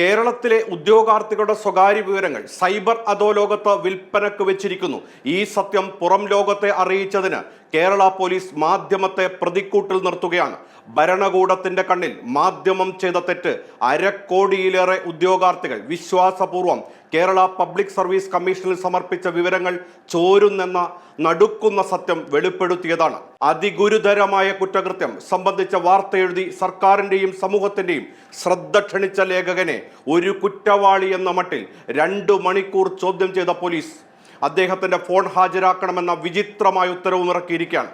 കേരളത്തിലെ ഉദ്യോഗാർത്ഥികളുടെ സ്വകാര്യ വിവരങ്ങൾ സൈബർ അധോലോകത്ത് വിൽപ്പനക്ക് വെച്ചിരിക്കുന്നു. ഈ സത്യം പുറം ലോകത്തെ അറിയിച്ചതിന് കേരള പോലീസ് മാധ്യമത്തെ പ്രതിക്കൂട്ടിൽ നിർത്തുകയാണ്. ഭരണകൂടത്തിന്റെ കണ്ണിൽ മാധ്യമം ചെയ്ത തെറ്റ് അരക്കോടിയിലേറെ ഉദ്യോഗാർത്ഥികൾ വിശ്വാസപൂർവം കേരള പബ്ലിക് സർവീസ് കമ്മീഷനിൽ സമർപ്പിച്ച വിവരങ്ങൾ ചോരുന്നെന്ന നടുക്കുന്ന സത്യം വെളിപ്പെടുത്തിയതാണ്. അതിഗുരുതരമായ കുറ്റകൃത്യം സംബന്ധിച്ച വാർത്ത എഴുതി സർക്കാരിന്റെയും സമൂഹത്തിന്റെയും ശ്രദ്ധ ക്ഷണിച്ച ലേഖകനെ ഒരു കുറ്റവാളി എന്ന മട്ടിൽ രണ്ടു മണിക്കൂർ ചോദ്യം ചെയ്ത പോലീസ് അദ്ദേഹത്തിന്റെ ഫോൺ ഹാജരാക്കണമെന്ന വിചിത്രമായ ഉത്തരവും ഇറക്കിയിരിക്കുകയാണ്.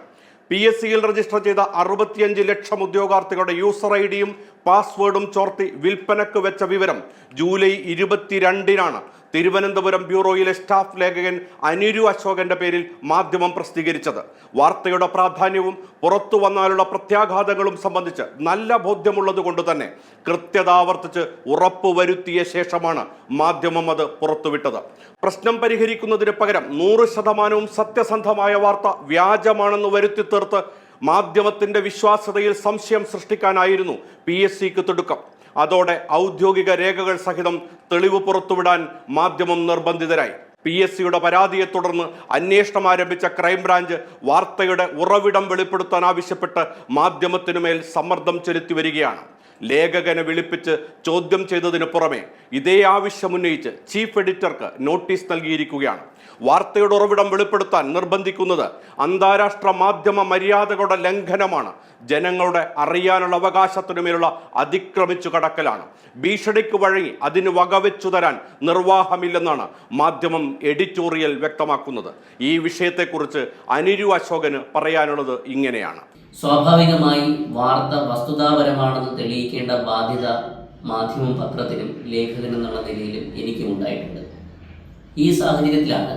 പി എസ് സിയിൽ രജിസ്റ്റർ ചെയ്ത അറുപത്തിയഞ്ച് ലക്ഷം ഉദ്യോഗാർത്ഥികളുടെ യൂസർ ഐ ഡിയും പാസ്വേഡും ചോർത്തി വിൽപ്പനക്ക് വെച്ച വിവരം ജൂലൈ ഇരുപത്തിരണ്ടിനാണ്. തിരുവനന്തപുരം ബ്യൂറോയിലെ സ്റ്റാഫ് ലേഖകൻ അനിരു അശോകന്റെ പേരിൽ മാധ്യമം പ്രസിദ്ധീകരിച്ചത്. വാർത്തയുടെ പ്രാധാന്യവും പുറത്തു വന്നാലുള്ള പ്രത്യാഘാതങ്ങളും സംബന്ധിച്ച് നല്ല ബോധ്യമുള്ളത് കൊണ്ട് തന്നെ കൃത്യത ആവർത്തിച്ച് ഉറപ്പുവരുത്തിയ ശേഷമാണ് മാധ്യമം അത് പുറത്തുവിട്ടത്. പ്രശ്നം പരിഹരിക്കുന്നതിന് പകരം നൂറ് ശതമാനവും സത്യസന്ധമായ വാർത്ത വ്യാജമാണെന്ന് വരുത്തി തീർത്ത് മാധ്യമത്തിന്റെ വിശ്വാസ്യതയിൽ സംശയം സൃഷ്ടിക്കാനായിരുന്നു പി എസ് സിക്ക് തിടുക്കം. അതോടെ ഔദ്യോഗിക രേഖകൾ സഹിതം തെളിവ് പുറത്തുവിടാൻ മാധ്യമം നിർബന്ധിതരായി. പി എസ് സിയുടെ പരാതിയെ തുടർന്ന് അന്വേഷണം ആരംഭിച്ച ക്രൈംബ്രാഞ്ച് വാർത്തയുടെ ഉറവിടം വെളിപ്പെടുത്താൻ ആവശ്യപ്പെട്ട് മാധ്യമത്തിനുമേൽ സമ്മർദ്ദം ചെലുത്തി വരികയാണ്. ലേഖകനെ വിളിപ്പിച്ച് ചോദ്യം ചെയ്തതിന് പുറമെ ഇതേ ആവശ്യമുന്നയിച്ച് ചീഫ് എഡിറ്റർക്ക് നോട്ടീസ് നൽകിയിരിക്കുകയാണ്. വാർത്തയുടെ ഉറവിടം വെളിപ്പെടുത്താൻ നിർബന്ധിക്കുന്നത് അന്താരാഷ്ട്ര മാധ്യമ മര്യാദകളുടെ ലംഘനമാണ്. ജനങ്ങളുടെ അറിയാനുള്ള അവകാശത്തിനുമേലുള്ള അതിക്രമിച്ചു കടക്കലാണ്. ഭീഷണിക്ക് വഴങ്ങി അതിന് വകവെച്ചു തരാൻ നിർവാഹമില്ലെന്നാണ് മാധ്യമം എഡിറ്റോറിയൽ വ്യക്തമാക്കുന്നത്. ഈ വിഷയത്തെക്കുറിച്ച് അനിരു അശോകന് പറയാനുള്ളത് ഇങ്ങനെയാണ്. സ്വാഭാവികമായി വാർത്ത വസ്തുതാപരമാണെന്ന് തെളിയിക്കേണ്ട ബാധ്യത മാധ്യമം പത്രത്തിനും ലേഖകനെന്നുള്ള നിലയിലും എനിക്കും ഉണ്ടായിട്ടുണ്ട്. ഈ സാഹചര്യത്തിലാണ്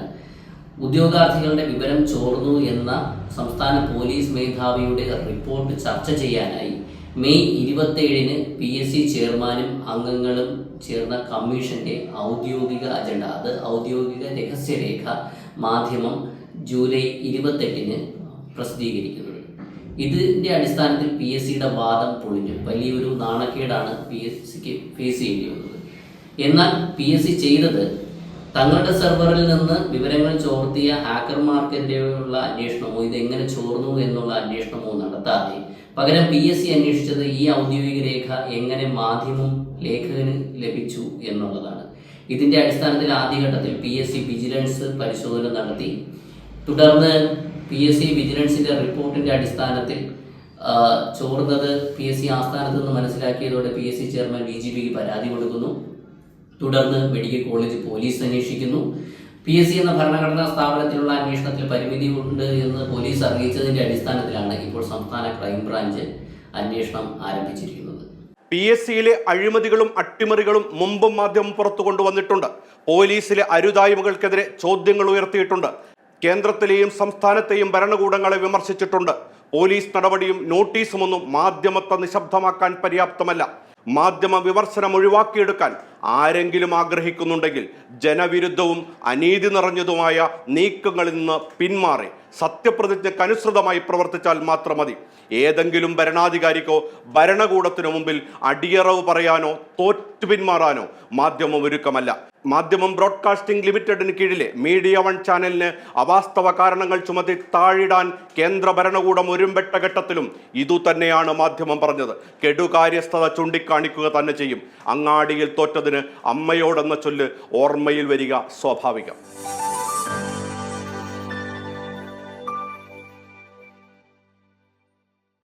ഉദ്യോഗാർത്ഥികളുടെ വിവരം ചോർന്നു എന്ന സംസ്ഥാന പോലീസ് മേധാവിയുടെ റിപ്പോർട്ട് ചർച്ച ചെയ്യാനായി മെയ് ഇരുപത്തേഴിന് പി എസ് സി ചെയർമാനും അംഗങ്ങളും ചേർന്ന കമ്മീഷന്റെ ഔദ്യോഗിക അജണ്ട അത് ഔദ്യോഗിക രഹസ്യരേഖ മാധ്യമം ജൂലൈ ഇരുപത്തെട്ടിന് പ്രസിദ്ധീകരിക്കുന്നത്. ഇതിന്റെ അടിസ്ഥാനത്തിൽ പി എസ് സിയുടെ വാദം പൊളിഞ്ഞു. വലിയൊരു നാണക്കേടാണ് പി എസ് സിക്ക് ഫേസ് ചെയ്യേണ്ടി വന്നത് എന്നാൽ പി എസ് സി ചെയ്തത് തങ്ങളുടെ സെർവറിൽ നിന്ന് വിവരങ്ങൾ ചോർത്തിയ ഹാക്കർമാർക്കെതിരെയുള്ള അന്വേഷണമോ ഇത് എങ്ങനെ ചോർന്നു എന്നുള്ള അന്വേഷണമോ നടത്താതെ പകരം പി എസ് സി അന്വേഷിച്ചത് ഈ ഔദ്യോഗിക രേഖ എങ്ങനെ മാധ്യമം ലേഖകന് ലഭിച്ചു എന്നുള്ളതാണ്. ഇതിന്റെ അടിസ്ഥാനത്തിൽ ആദ്യഘട്ടത്തിൽ പി എസ് സി വിജിലൻസ് പരിശോധന നടത്തി. തുടർന്ന് പി എസ് സി വിജിലൻസിന്റെ റിപ്പോർട്ടിന്റെ അടിസ്ഥാനത്തിൽ ചോർന്നത് പി എസ് സി ആസ്ഥാനത്ത് നിന്ന് മനസ്സിലാക്കിയതോടെ P S C chairman D G പിക്ക് പരാതി കൊടുക്കുന്നു. തുടർന്ന് മെഡിക്കൽ കോളേജ് പോലീസ് അന്വേഷിക്കുന്നു. പി എസ് സി എന്ന ഭരണഘടനാ സ്ഥാപനത്തിലുള്ള അന്വേഷണത്തിൽ പരിമിതി ഉണ്ട് എന്ന് പോലീസ് അറിയിച്ചതിന്റെ അടിസ്ഥാനത്തിലാണ് ഇപ്പോൾ സംസ്ഥാന ക്രൈംബ്രാഞ്ച് അന്വേഷണം ആരംഭിച്ചിരിക്കുന്നത്. പി എസ് സിയിലെ അഴിമതികളും അട്ടിമറികളും മുമ്പും മാധ്യമം പുറത്തു കൊണ്ടുവന്നിട്ടുണ്ട് പോലീസിലെ അരുതായ്മകൾക്കെതിരെ ചോദ്യങ്ങൾ ഉയർത്തിയിട്ടുണ്ട്. കേന്ദ്രത്തിലെയും സംസ്ഥാനത്തെയും ഭരണകൂടങ്ങളെ വിമർശിച്ചിട്ടുണ്ട്. പോലീസ് നടപടിയും നോട്ടീസുമൊന്നും മാധ്യമത്തെ നിശബ്ദമാക്കാൻ പര്യാപ്തമല്ല. മാധ്യമ വിമർശനം ഒഴിവാക്കിയെടുക്കാൻ ആരെങ്കിലും ആഗ്രഹിക്കുന്നുണ്ടെങ്കിൽ ജനവിരുദ്ധവും അനീതി നിറഞ്ഞതുമായ നീക്കങ്ങളിൽ നിന്ന് പിന്മാറി. സത്യപ്രതിജ്ഞക്കനുസൃതമായി പ്രവർത്തിച്ചാൽ മാത്രം മതി. ഏതെങ്കിലും ഭരണാധികാരിക്കോ ഭരണകൂടത്തിനു മുമ്പിൽ അടിയറവ് പറയാനോ തോറ്റു പിന്മാറാനോ മാധ്യമം ഒരുക്കമല്ല. മാധ്യമം ബ്രോഡ്കാസ്റ്റിംഗ് ലിമിറ്റഡിന് കീഴിലെ മീഡിയ വൺ ചാനലിന് അവാസ്തവ കാരണങ്ങൾ ചുമത്തി താഴിടാൻ കേന്ദ്ര ഭരണകൂടം ഒരുമ്പെട്ട ഘട്ടത്തിലും ഇതുതന്നെയാണ് മാധ്യമം പറഞ്ഞത്. കെടുകാര്യസ്ഥത ചൂണ്ടിക്കാണിക്കുക തന്നെ ചെയ്യും. അങ്ങാടിയിൽ തോറ്റതിന് അമ്മയോടെന്ന ചൊല്ല് ഓർമ്മയിൽ വരിക സ്വാഭാവികം.